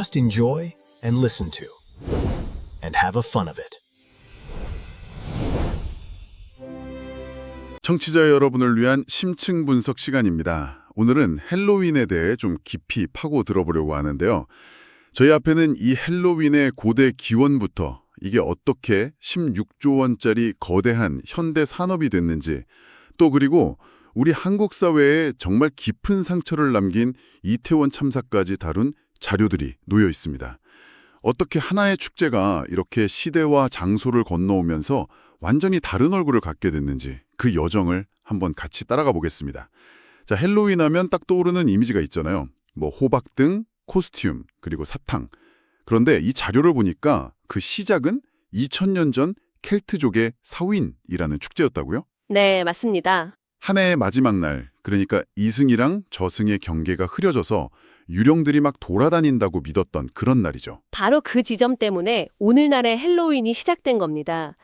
Just enjoy and listen to, and have a fun of it. 청취자 여러분을 위한 심층 분석 시간입니다. 오늘은 헬로윈에 대해 좀 깊이 파고 들어보려고 하는데요. 저희 앞에는 이 헬로윈의 고대 기원부터 이게 어떻게 16조 원짜리 거대한 현대 산업이 됐는지 또 그리고 우리 한국 사회에 정말 깊은 상처를 남긴 이태원 참사까지 다룬 자료들이 놓여 있습니다. 어떻게 하나의 축제가 이렇게 시대와 장소를 건너오면서 완전히 다른 얼굴을 갖게 됐는지 그 여정을 한번 같이 따라가 보겠습니다. 자, 헬로윈 하면 딱 떠오르는 이미지가 있잖아요. 뭐 호박등, 코스튬, 그리고 사탕. 그런데 이 자료를 보니까 그 시작은 2000년 전 켈트족의 사윈이라는 축제였다고요? 네, 맞습니다. 한 해의 마지막 날, 그러니까 이승이랑 저승의 경계가 흐려져서 유령들이 막 돌아다닌다고 믿었던 그런 날이죠. 바로 그 지점 때문에 오늘날의 헬로윈이 시작된 겁니다.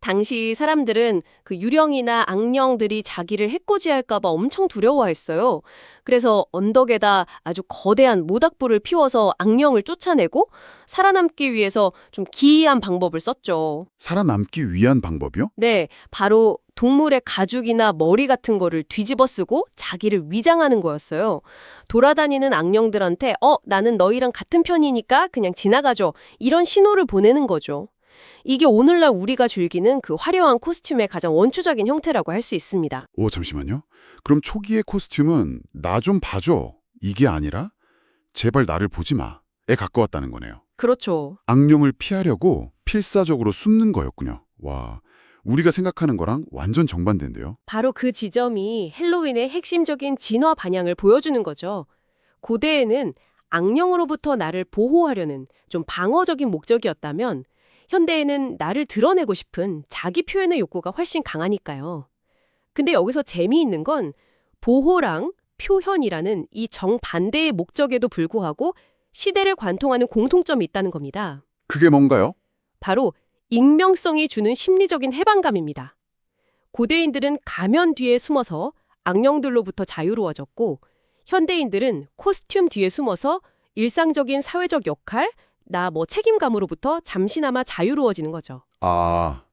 당시 사람들은 그 유령이나 악령들이 자기를 해코지할까봐 엄청 두려워했어요. 그래서 언덕에다 아주 거대한 모닥불을 피워서 악령을 쫓아내고 살아남기 위해서 좀 기이한 방법을 썼죠. 살아남기 위한 방법이요? 네, 바로 동물의 가죽이나 머리 같은 거를 뒤집어 쓰고 자기를 위장하는 거였어요. 돌아다니는 악령들한테 어, 나는 너희랑 같은 편이니까 그냥 지나가줘. 이런 신호를 보내는 거죠. 이게 오늘날 우리가 즐기는 그 화려한 코스튬의 가장 원초적인 형태라고 할 수 있습니다. 오, 잠시만요. 그럼 초기의 코스튬은 나 좀 봐줘. 이게 아니라 제발 나를 보지 마. 에 가까웠다는 거네요. 그렇죠. 악령을 피하려고 필사적으로 숨는 거였군요. 와, 우리가 생각하는 거랑 완전 정반대인데요. 바로 그 지점이 헬로윈의 핵심적인 진화 반향을 보여주는 거죠. 고대에는 악령으로부터 나를 보호하려는 좀 방어적인 목적이었다면 현대에는 나를 드러내고 싶은 자기 표현의 욕구가 훨씬 강하니까요. 근데 여기서 재미있는 건 보호랑 표현이라는 이 정반대의 목적에도 불구하고 시대를 관통하는 공통점이 있다는 겁니다. 그게 뭔가요? 바로 익명성이 주는 심리적인 해방감입니다. 고대인들은 가면 뒤에 숨어서 악령들로부터 자유로워졌고 현대인들은 코스튬 뒤에 숨어서 일상적인 사회적 역할, 나 뭐 책임감으로부터 잠시나마 자유로워지는 거죠. 아,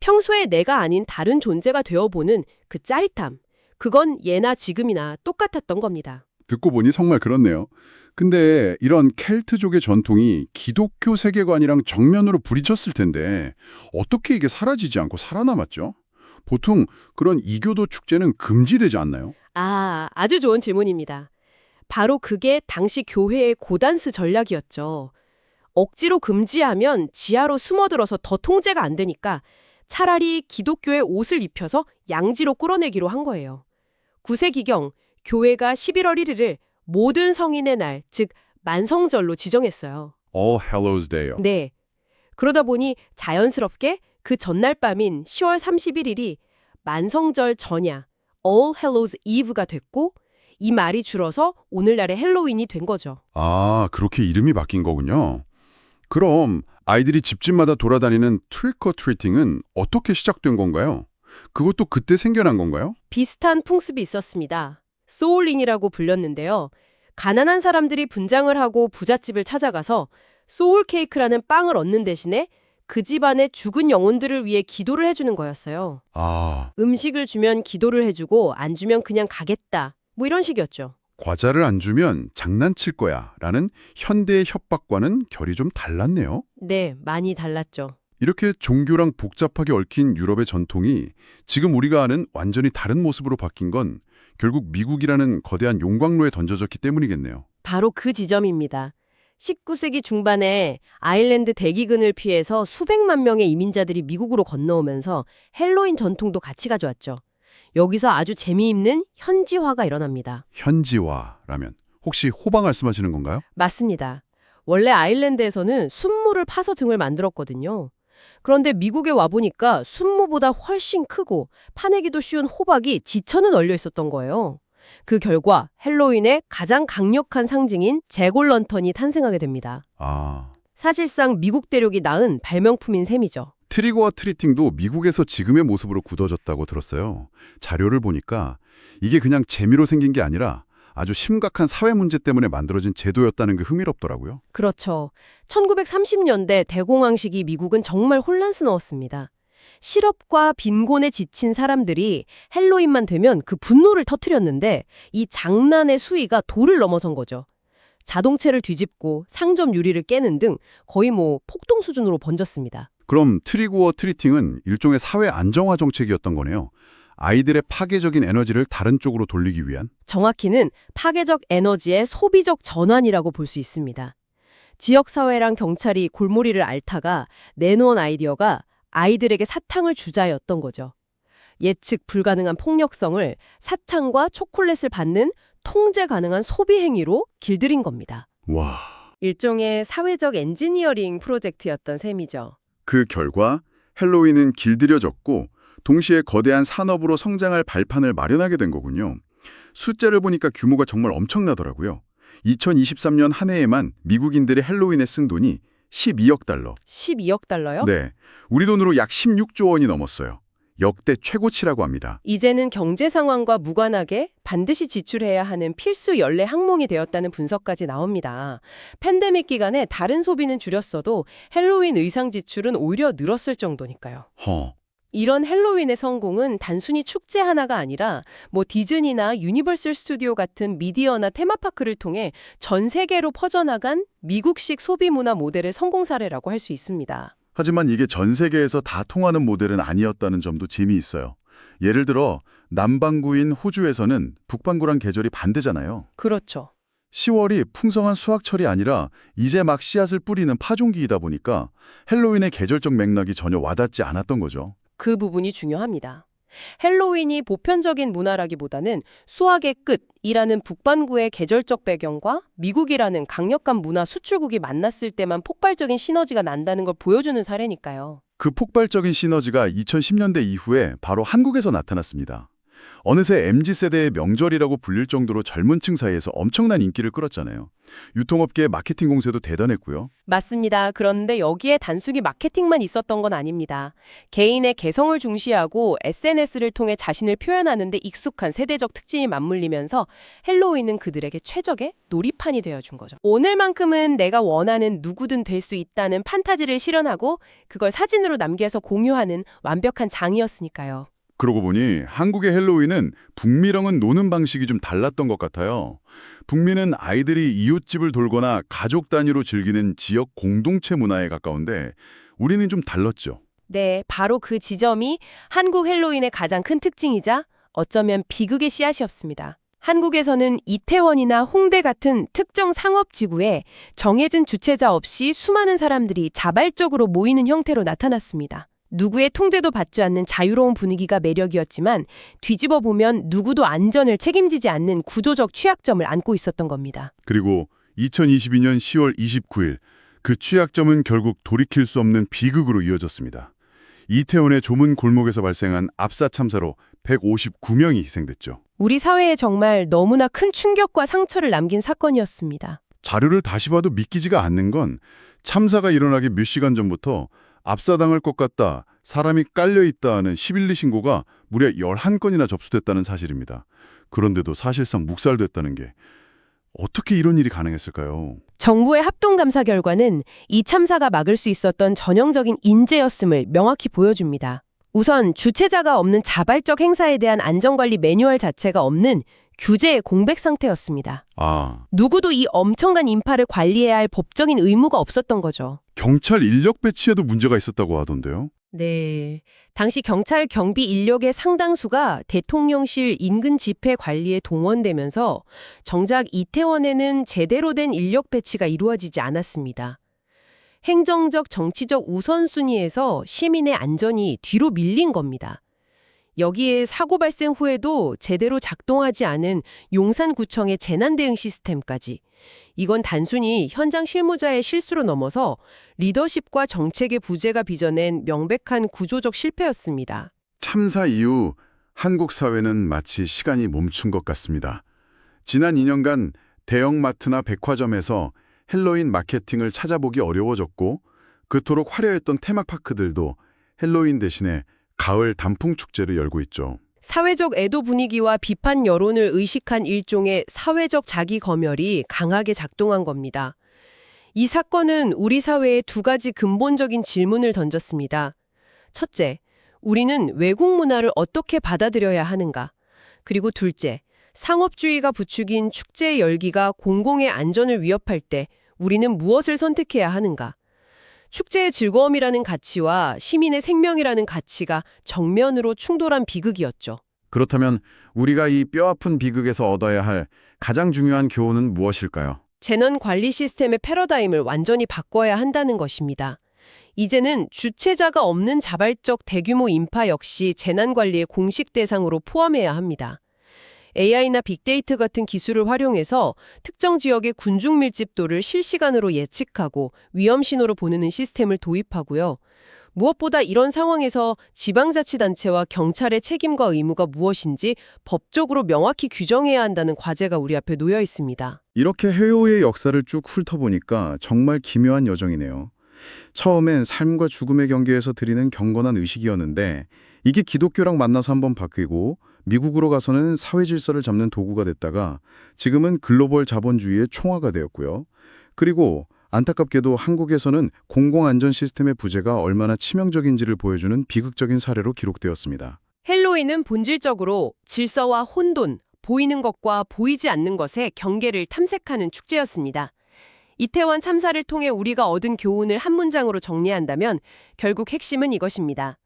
평소에 내가 아닌 다른 존재가 되어보는 그 짜릿함, 그건 예나 지금이나 똑같았던 겁니다. 듣고 보니 정말 그렇네요. 근데 이런 켈트족의 전통이 기독교 세계관이랑 정면으로 부딪혔을 텐데 어떻게 이게 사라지지 않고 살아남았죠? 보통 그런 이교도 축제는 금지되지 않나요? 아, 아주 좋은 질문입니다. 바로 그게 당시 교회의 고단수 전략이었죠. 억지로 금지하면 지하로 숨어들어서 더 통제가 안 되니까 차라리 기독교의 옷을 입혀서 양지로 끌어내기로 한 거예요. 9세기경 교회가 11월 1일을 모든 성인의 날, 즉 만성절로 지정했어요. All Hallows Day요. 네. 그러다 보니 자연스럽게 그 전날 밤인 10월 31일이 만성절 전야, All Hallows Eve가 됐고 이 말이 줄어서 오늘날의 헬로윈이 된 거죠. 아, 그렇게 이름이 바뀐 거군요. 그럼 아이들이 집집마다 돌아다니는 트리커 트리팅은 어떻게 시작된 건가요? 그것도 그때 생겨난 건가요? 비슷한 풍습이 있었습니다. 소울링이라고 불렸는데요. 가난한 사람들이 분장을 하고 부잣집을 찾아가서 소울 케이크라는 빵을 얻는 대신에 그 집안의 죽은 영혼들을 위해 기도를 해주는 거였어요. 아, 음식을 주면 기도를 해주고 안 주면 그냥 가겠다. 뭐 이런 식이었죠. 과자를 안 주면 장난칠 거야 라는 현대의 협박과는 결이 좀 달랐네요. 네, 많이 달랐죠. 이렇게 종교랑 복잡하게 얽힌 유럽의 전통이 지금 우리가 아는 완전히 다른 모습으로 바뀐 건 결국 미국이라는 거대한 용광로에 던져졌기 때문이겠네요. 바로 그 지점입니다. 19세기 중반에 아일랜드 대기근을 피해서 수백만 명의 이민자들이 미국으로 건너오면서 헬로윈 전통도 같이 가져왔죠. 여기서 아주 재미있는 현지화가 일어납니다. 현지화라면 혹시 호박 말씀하시는 건가요? 맞습니다. 원래 아일랜드에서는 순무를 파서 등을 만들었거든요. 그런데 미국에 와보니까 순무보다 훨씬 크고 파내기도 쉬운 호박이 지천에 널려 있었던 거예요. 그 결과 헬로윈의 가장 강력한 상징인 제골 런턴이 탄생하게 됩니다. 아, 사실상 미국 대륙이 낳은 발명품인 셈이죠. 트리거와 트리팅도 미국에서 지금의 모습으로 굳어졌다고 들었어요. 자료를 보니까 이게 그냥 재미로 생긴 게 아니라 아주 심각한 사회 문제 때문에 만들어진 제도였다는 게 흥미롭더라고요. 그렇죠. 1930년대 대공황 시기 미국은 정말 혼란스러웠습니다. 실업과 빈곤에 지친 사람들이 헬로윈만 되면 그 분노를 터뜨렸는데 이 장난의 수위가 도를 넘어선 거죠. 자동차를 뒤집고 상점 유리를 깨는 등 거의 뭐 폭동 수준으로 번졌습니다. 그럼 트리구어 트리팅은 일종의 사회 안정화 정책이었던 거네요. 아이들의 파괴적인 에너지를 다른 쪽으로 돌리기 위한 정확히는 파괴적 에너지의 소비적 전환이라고 볼 수 있습니다. 지역사회랑 경찰이 골머리를 앓다가 내놓은 아이디어가 아이들에게 사탕을 주자였던 거죠. 예측 불가능한 폭력성을 사탕과 초콜릿을 받는 통제 가능한 소비 행위로 길들인 겁니다. 와. 일종의 사회적 엔지니어링 프로젝트였던 셈이죠. 그 결과 헬로윈은 길들여졌고 동시에 거대한 산업으로 성장할 발판을 마련하게 된 거군요. 숫자를 보니까 규모가 정말 엄청나더라고요. 2023년 한 해에만 미국인들의 헬로윈에 쓴 돈이 12억 달러. 12억 달러요? 네, 우리 돈으로 약 16조 원이 넘었어요. 역대 최고치라고 합니다. 이제는 경제 상황과 무관하게 반드시 지출해야 하는 필수 연례 항목이 되었다는 분석까지 나옵니다. 팬데믹 기간에 다른 소비는 줄였어도 헬로윈 의상 지출은 오히려 늘었을 정도니까요. 허, 이런 헬로윈의 성공은 단순히 축제 하나가 아니라 뭐 디즈니나 유니버설 스튜디오 같은 미디어나 테마파크를 통해 전 세계로 퍼져나간 미국식 소비 문화 모델의 성공 사례라고 할 수 있습니다. 하지만 이게 전 세계에서 다 통하는 모델은 아니었다는 점도 재미있어요. 예를 들어 남반구인 호주에서는 북반구랑 계절이 반대잖아요. 그렇죠. 10월이 풍성한 수확철이 아니라 이제 막 씨앗을 뿌리는 파종기이다 보니까 헬로윈의 계절적 맥락이 전혀 와닿지 않았던 거죠. 그 부분이 중요합니다. 헬로윈이 보편적인 문화라기보다는 수학의 끝이라는 북반구의 계절적 배경과 미국이라는 강력한 문화 수출국이 만났을 때만 폭발적인 시너지가 난다는 걸 보여주는 사례니까요. 그 폭발적인 시너지가 2010년대 이후에 바로 한국에서 나타났습니다. 어느새 MZ세대의 명절이라고 불릴 정도로 젊은 층 사이에서 엄청난 인기를 끌었잖아요. 유통업계의 마케팅 공세도 대단했고요. 맞습니다. 그런데 여기에 단순히 마케팅만 있었던 건 아닙니다. 개인의 개성을 중시하고 SNS를 통해 자신을 표현하는 데 익숙한 세대적 특징이 맞물리면서 헬로윈은 그들에게 최적의 놀이판이 되어준 거죠. 오늘만큼은 내가 원하는 누구든 될 수 있다는 판타지를 실현하고 그걸 사진으로 남겨서 공유하는 완벽한 장이었으니까요. 그러고 보니 한국의 헬로윈은 북미랑은 노는 방식이 좀 달랐던 것 같아요. 북미는 아이들이 이웃집을 돌거나 가족 단위로 즐기는 지역 공동체 문화에 가까운데 우리는 좀 달랐죠. 네, 바로 그 지점이 한국 헬로윈의 가장 큰 특징이자 어쩌면 비극의 씨앗이었습니다. 한국에서는 이태원이나 홍대 같은 특정 상업지구에 정해진 주최자 없이 수많은 사람들이 자발적으로 모이는 형태로 나타났습니다. 누구의 통제도 받지 않는 자유로운 분위기가 매력이었지만 뒤집어 보면 누구도 안전을 책임지지 않는 구조적 취약점을 안고 있었던 겁니다. 그리고 2022년 10월 29일 그 취약점은 결국 돌이킬 수 없는 비극으로 이어졌습니다. 이태원의 조문 골목에서 발생한 압사 참사로 159명이 희생됐죠. 우리 사회에 정말 너무나 큰 충격과 상처를 남긴 사건이었습니다. 자료를 다시 봐도 믿기지가 않는 건 참사가 일어나기 몇 시간 전부터 압사당할 것 같다, 사람이 깔려있다 하는 11리 신고가 무려 11건이나 접수됐다는 사실입니다. 그런데도 사실상 묵살됐다는 게 어떻게 이런 일이 가능했을까요? 정부의 합동감사 결과는 이 참사가 막을 수 있었던 전형적인 인재였음을 명확히 보여줍니다. 우선 주체자가 없는 자발적 행사에 대한 안전관리 매뉴얼 자체가 없는 규제의 공백 상태였습니다. 아, 누구도 이 엄청난 인파를 관리해야 할 법적인 의무가 없었던 거죠. 경찰 인력 배치에도 문제가 있었다고 하던데요? 네. 당시 경찰 경비 인력의 상당수가 대통령실 인근 집회 관리에 동원되면서 정작 이태원에는 제대로 된 인력 배치가 이루어지지 않았습니다. 행정적 정치적 우선순위에서 시민의 안전이 뒤로 밀린 겁니다. 여기에 사고 발생 후에도 제대로 작동하지 않은 용산구청의 재난대응 시스템까지. 이건 단순히 현장 실무자의 실수로 넘어서 리더십과 정책의 부재가 빚어낸 명백한 구조적 실패였습니다. 참사 이후 한국 사회는 마치 시간이 멈춘 것 같습니다. 지난 2년간 대형마트나 백화점에서 헬로윈 마케팅을 찾아보기 어려워졌고 그토록 화려했던 테마파크들도 헬로윈 대신에 가을 단풍 축제를 열고 있죠. 사회적 애도 분위기와 비판 여론을 의식한 일종의 사회적 자기 검열이 강하게 작동한 겁니다. 이 사건은 우리 사회에 두 가지 근본적인 질문을 던졌습니다. 첫째, 우리는 외국 문화를 어떻게 받아들여야 하는가? 그리고 둘째, 상업주의가 부추긴 축제의 열기가 공공의 안전을 위협할 때 우리는 무엇을 선택해야 하는가? 축제의 즐거움이라는 가치와 시민의 생명이라는 가치가 정면으로 충돌한 비극이었죠. 그렇다면 우리가 이 뼈아픈 비극에서 얻어야 할 가장 중요한 교훈은 무엇일까요? 재난 관리 시스템의 패러다임을 완전히 바꿔야 한다는 것입니다. 이제는 주체자가 없는 자발적 대규모 인파 역시 재난 관리의 공식 대상으로 포함해야 합니다. AI나 빅데이터 같은 기술을 활용해서 특정 지역의 군중 밀집도를 실시간으로 예측하고 위험 신호로 보내는 시스템을 도입하고요. 무엇보다 이런 상황에서 지방자치단체와 경찰의 책임과 의무가 무엇인지 법적으로 명확히 규정해야 한다는 과제가 우리 앞에 놓여 있습니다. 이렇게 해오의 역사를 쭉 훑어보니까 정말 기묘한 여정이네요. 처음엔 삶과 죽음의 경계에서 드리는 경건한 의식이었는데 이게 기독교랑 만나서 한번 바뀌고 미국으로 가서는 사회 질서를 잡는 도구가 됐다가 지금은 글로벌 자본주의의 총화가 되었고요. 그리고 안타깝게도 한국에서는 공공안전 시스템의 부재가 얼마나 치명적인지를 보여주는 비극적인 사례로 기록되었습니다. 헬로윈은 본질적으로 질서와 혼돈, 보이는 것과 보이지 않는 것의 경계를 탐색하는 축제였습니다. 이태원 참사를 통해 우리가 얻은 교훈을 한 문장으로 정리한다면 결국 핵심은 이것입니다.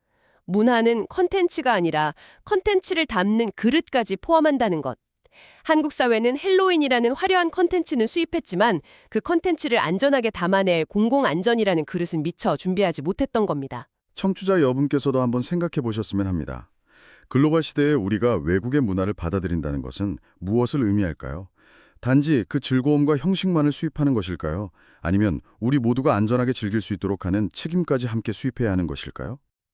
문화는 컨텐츠가 아니라 컨텐츠를 담는 그릇까지 포함한다는 것. 한국 사회는 헬로윈이라는 화려한 컨텐츠는 수입했지만 그 컨텐츠를 안전하게 담아낼 공공안전이라는 그릇은 미처 준비하지 못했던 겁니다. 청취자 여분께서도 한번 생각해 보셨으면 합니다. 글로벌 시대에 우리가 외국의 문화를 받아들인다는 것은 무엇을 의미할까요? 단지 그 즐거움과 형식만을 수입하는 것일까요? 아니면 우리 모두가 안전하게 즐길 수 있도록 하는 책임까지 함께 수입해야 하는 것일까요?